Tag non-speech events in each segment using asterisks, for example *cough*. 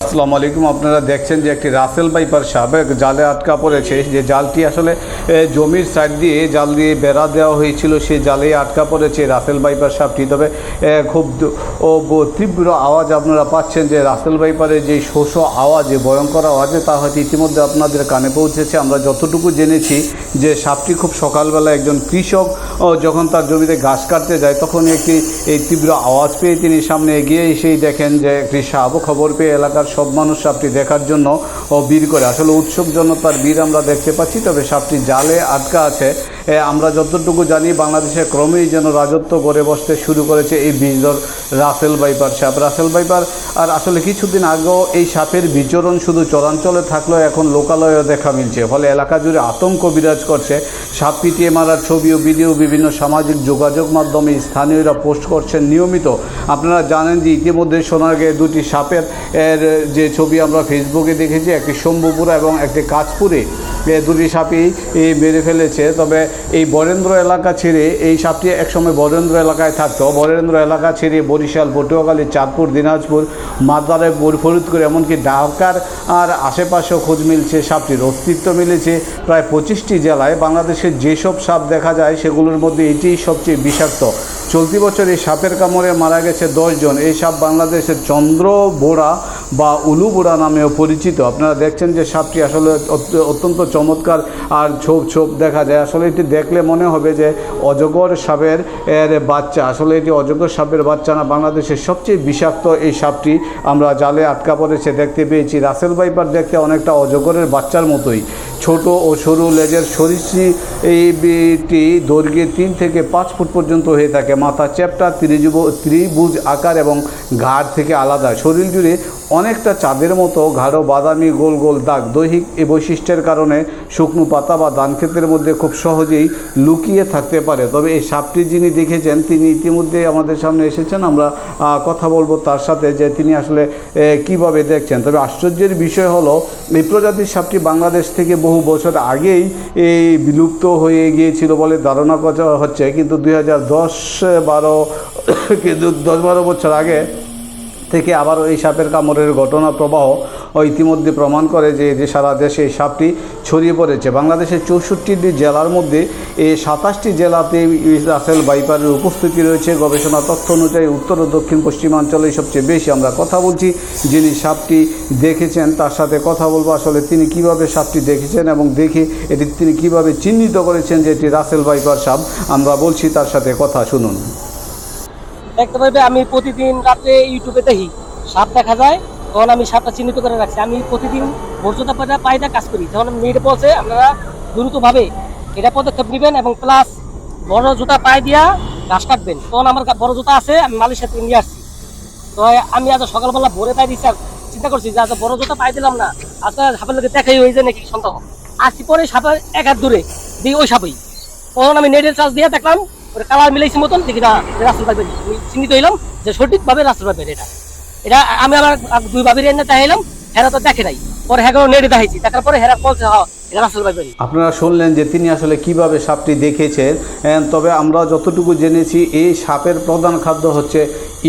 আসসালামু আলাইকুম। আপনারা দেখছেন যে একটি রাসেল বাইপার সাবেক জালে আটকা পড়েছে। যে জালটি আসলে জমির সাইড দিয়ে জাল দিয়ে বেড়া দেওয়া হয়েছিল সেই জালে আটকা পড়েছে। রাসেল বাইপার সাপটি তবে খুব তীব্র আওয়াজ আপনারা পাচ্ছেন যে রাসেল বাইপারের যে শোষ আওয়াজ, যে ভয়ঙ্কর আওয়াজে, তা হয়তো ইতিমধ্যে আপনাদের কানে পৌঁছেছে। আমরা যতটুকু জেনেছি যে সাপটি খুব সকালবেলা একজন কৃষক যখন তার জমিতে ঘাস কাটতে যায় তখন একটি এই তীব্র আওয়াজ পেয়ে তিনি সামনে এগিয়ে এসেই দেখেন যে একটি সাপ খবর পেয়ে এলাকার সব মানুষ সাপটি দেখার জন্য বীর করে। আসলে উৎসুক জন্য তার বীর আমরা দেখতে পাচ্ছি, তবে সাপটি জালে আটকা আছে এ, আমরা যতটুকু জানি বাংলাদেশে ক্রমেই যেন রাজত্ব গড়ে বসতে শুরু করেছে এই বীজর রাসেল বাইপার সাপ। রাসেল বাইপার আর আসলে কিছুদিন আগেও এই সাপের বিচরণ শুধু চরাঞ্চলে থাকলেও এখন লোকালয়েও দেখা মিলছে। ফলে এলাকা জুড়ে আতঙ্ক বিরাজ করছে। সাপ পিটিয়ে মারার ছবি ও ভিডিও বিভিন্ন সামাজিক যোগাযোগ মাধ্যমে স্থানীয়রা পোস্ট করছেন নিয়মিত। আপনারা জানেন যে ইতিমধ্যে সোনার গায়ে দুটি সাপের, এর যে ছবি আমরা ফেসবুকে দেখেছি, একটি শম্ভুপুরা এবং একটি কাঁচপুরে। এ দুটি সাপই মেরে ফেলেছে। তবে এই বরেন্দ্র এলাকা ছেড়ে এই সাপটি একসময় বরেন্দ্র এলাকায় থাকতো। বরেন্দ্র এলাকা ছেড়ে বরিশাল, পটুয়াখালী, চাঁদপুর, দিনাজপুর মাদারে ফরিদপুর, এমনকি ঢাকার আর আশেপাশেও খোঁজ মিলছে সাপটির। অস্তিত্ব মিলেছে প্রায় পঁচিশটি জেলায়। বাংলাদেশের যেসব সাপ দেখা যায়, সেগুলোর মধ্যে এটিই সবচেয়ে বিষাক্ত। চলতি বছর এই সাপের কামড়ে মারা গেছে দশজন এই সাপ বাংলাদেশের চন্দ্র বোড়া বা উলুবুড়া নামেও পরিচিত। আপনারা দেখছেন যে সাপটি আসলে অত্যন্ত চমৎকার আর ছোপ ছোপ দেখা যায়। আসলে এটি দেখলে মনে হবে যে অজগর সাপের এর বাচ্চা। আসলে এটি অজগর সাপের বাচ্চা না, বাংলাদেশের সবচেয়ে বিষাক্ত এই সাপটি আমরা জালে আটকা পড়েছে, দেখতে পেয়েছি। রাসেল বাইপার দেখতে অনেকটা অজগরের বাচ্চার মতোই। ছোট ও সরু লেজের বিটি দৈর্ঘ্যে তিন থেকে পাঁচ ফুট পর্যন্ত হয়ে থাকে। মাথা চ্যাপটা ত্রিজুব ত্রিভুজ আকার এবং ঘাড় থেকে আলাদা। শরীর জুড়ে অনেকটা চাঁদের মতো ঘাড়ো বাদামি গোল গোল দাগ। দৈহিক এই বৈশিষ্ট্যের কারণে শুকনো পাতা বা ধান ক্ষেতের মধ্যে খুব সহজেই লুকিয়ে থাকতে পারে। তবে এই সাপটি যিনি দেখেছেন, তিনি ইতিমধ্যে আমাদের সামনে এসেছেন। আমরা কথা বলব তার সাথে যে তিনি আসলে কীভাবে দেখছেন। তবে আশ্চর্যের বিষয় হলো, এই প্রজাতির সাপটি বাংলাদেশ থেকে বহু বছর আগেই এই বিলুপ্ত হয়ে গিয়েছিল বলে ধারণা করা হচ্ছে। কিন্তু দুই হাজার দশ, বারো, *coughs* কিন্তু দশ, বারো বছর আগে থেকে আবারও এই সাপের কামড়ের ঘটনা প্রবাহ ইতিমধ্যে প্রমাণ করে যে যে সারা দেশে এই সাপটি ছড়িয়ে পড়েছে। বাংলাদেশের চৌষট্টিটি জেলার মধ্যে এই সাতাশটি জেলাতে রাসেল বাইপারের উপস্থিতি রয়েছে। গবেষণা তথ্য অনুযায়ী উত্তর ও দক্ষিণ পশ্চিমাঞ্চলে সবচেয়ে বেশি আমরা কথা বলছি। যিনি সাপটি দেখেছেন, তার সাথে কথা বলব আসলে তিনি কীভাবে সাপটি দেখেছেন এবং দেখে এটি তিনি কীভাবে চিহ্নিত করেছেন যে এটি রাসেল বাইপার সাপ, আমরা বলছি তার সাথে কথা শুনুন। দেখতে পারবে, আমি প্রতিদিন রাত্রে ইউটিউবে দেখি, সাপ দেখা যায় তখন আমি সাপটা চিহ্নিত করে রাখছি, আমি প্রতিদিন মর্যাদা পায়দা পায়দা কাজ করি। যখন মেয়েটা বলছে, আপনারা দ্রুতভাবে এটা পদক্ষেপ নেবেন এবং প্লাস বড় জুতা পায়ে দিয়া ঘাস কাটবেন। তখন আমার বড় জুতা আছে, আমি মালয়েশিয়া থেকে নিয়ে আসছি। তো আমি আজ সকালবেলা ভোরে পাই দিচ্ছি চিন্তা করছি যে আজ বড় জুতা পাই দিলাম না আজকে সাপের লোকে দেখাই হয়ে যায় নাকি সন্দেহ? আসছি পরে সাপের এক হাত দূরে দিই ওই সাপই। তখন আমি নেটের চার্জ দিয়ে দেখলাম ওটা কালার মিলাইছি মতন, দেখি না রাস্তা পাইবেন চিহ্নিত হইলাম যে সঠিকভাবে রাস্তা পাইবেন এটা। এটা আমি আমার দুই বাবির এনে চাইলাম হেরা তো দেখে নাই। পরে হ্যাঁ নেড়ে দেখাইছি। দেখার পরে হেরা বলছে হ্যাঁ আপনারা শুনলেন যে তিনি আসলে কীভাবে সাপটি দেখেছেন তবে আমরা যতটুকু জেনেছি, এই সাপের প্রধান খাদ্য হচ্ছে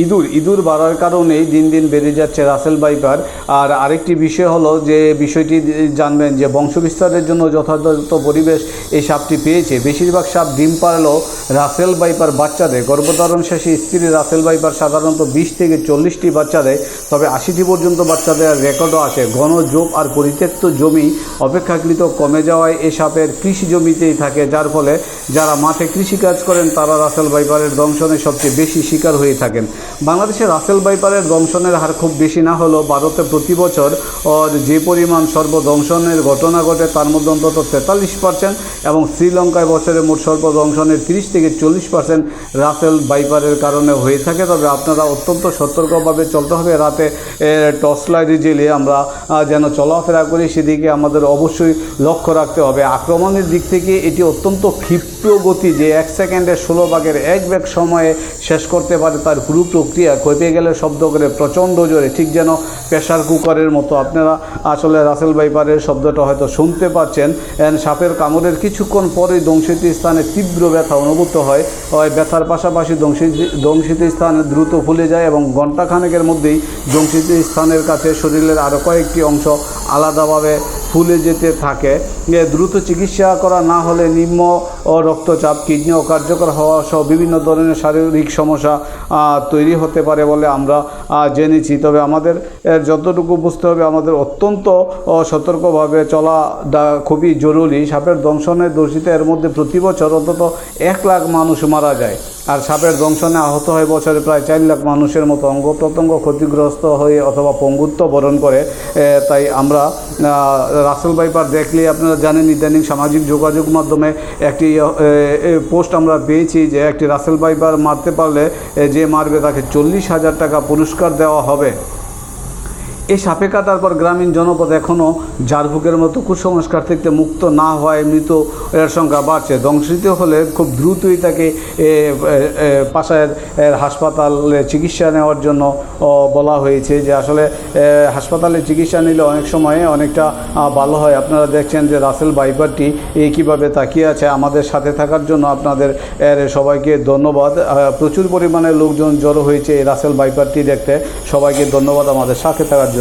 ইঁদুর। ইঁদুর বাড়ার কারণেই দিন দিন বেড়ে যাচ্ছে রাসেল বাইপার আর আরেকটি বিষয় হলো যে বিষয়টি জানবেন যে বংশবিস্তারের জন্য যথাযথ পরিবেশ এই সাপটি পেয়েছে। বেশিরভাগ সাপ ডিম পারলেও রাসেল বাইপার বাচ্চা দেয়। গর্ভধারণ শেষে স্ত্রী রাসেল বাইপার সাধারণত বিশ থেকে চল্লিশটি বাচ্চা দেয়, তবে আশিটি পর্যন্ত বাচ্চা দেওয়ার রেকর্ডও আছে। ঘন জোপ আর পরিত্যক্ত জমি অপেক্ষাকৃত কমে যাওয়ায় এ সাপের কৃষি জমিতেই থাকে, যার ফলে যারা মাঠে কৃষিকাজ করেন তারা রাসেল বাইপারের দংশনে সবচেয়ে বেশি শিকার হয়ে থাকেন। বাংলাদেশে রাসেল বাইপারের দংশনের হার খুব বেশি না হলেও ভারতে প্রতি বছর ওর যে পরিমাণ সর্বদংশনের ঘটনা ঘটে তার মধ্যে অন্তত তেতাল্লিশ পার্সেন্ট এবং শ্রীলঙ্কায় বছরে মোট সর্বদংশনের তিরিশ থেকে চল্লিশ পার্সেন্ট রাসেল বাইপারের কারণে হয়ে থাকে। তবে আপনারা অত্যন্ত সতর্কভাবে চলতে হবে। রাতে টর্চ লাইট জ্বেলে আমরা যেন চলাফেরা করি, সেদিকে আমাদের অবশ্যই লক্ষ্য রাখতে হবে। আক্রমণের দিক থেকে এটি অত্যন্ত ক্ষিপ্র গতি যে এক সেকেন্ডে ষোলো ভাগের এক ব্যাগ সময়ে শেষ করতে পারে তার পুরো প্রক্রিয়া। কইপে গেলে শব্দ করে প্রচণ্ড জোরে। ঠিক যেন প্রেশার কুকারের মতো। আপনারা আসলে রাসেল বাইপারের শব্দটা হয়তো শুনতে পাচ্ছেন। সাপের কামড়ের কিছুক্ষণ পরেই দংশিত স্থানে তীব্র ব্যথা অনুভূত হয়। ব্যথার পাশাপাশি দংশিত দংশিত স্থান দ্রুত ফুলে যায় এবং ঘণ্টাখানেকের মধ্যেই দংশিত স্থানের কাছে শরীরের আরও কয়েকটি অংশ আলাদাভাবে ফুলে যেতে থাকে। দ্রুত চিকিৎসা করা না হলে নিম্ন রক্তচাপ কিডনি ও কার্যকর হওয়া সহ বিভিন্ন ধরনের শারীরিক সমস্যা তৈরি হতে পারে বলে আমরা জেনেছি। তবে আমাদের যতটুকু বুঝতে হবে, আমাদের অত্যন্ত সতর্কভাবে চলা খুবই জরুরি। সাপের দংশনের দোষিতে এর মধ্যে প্রতি বছর অন্তত এক লাখ মানুষ মারা যায়। আর সাপের দংশনে আহত হয় বছরে প্রায় চার লাখ মানুষের মতো অঙ্গ প্রত্যঙ্গ ক্ষতিগ্রস্ত হয়ে অথবা পঙ্গুত্ব বরণ করে। তাই আমরা রাসেল বাইপার দেখলে আপনারা জানেন, ইদানিং সামাজিক যোগাযোগ মাধ্যমে একটি পোস্ট আমরা পেয়েছি যে একটি রাসেল বাইপার মারতে পারলে যে মারবে তাকে চল্লিশ হাজার টাকা পুরস্কার দেওয়া হবে। এই সাপে কাটার পর গ্রামীণ জনপদ এখনও ঝাড়ফুকের মতো কুসংস্কার থেকে মুক্ত না হওয়ায় মৃত এর সংখ্যা বাড়ছে। দংশিত হলে খুব দ্রুতই তাকে পাশের হাসপাতালে চিকিৎসা নেওয়ার জন্য বলা হয়েছে যে আসলে হাসপাতালে চিকিৎসা নিলে অনেক সময় অনেকটা ভালো হয়। আপনারা দেখছেন যে রাসেল বাইপারটি কীভাবে তাকিয়ে আছে। আমাদের সাথে থাকার জন্য আপনাদের সবাইকে ধন্যবাদ। প্রচুর পরিমাণে লোকজন জড়ো হয়েছে এই রাসেল বাইপারটি দেখতে। সবাইকে ধন্যবাদ আমাদের সাথে থাকার জন্য।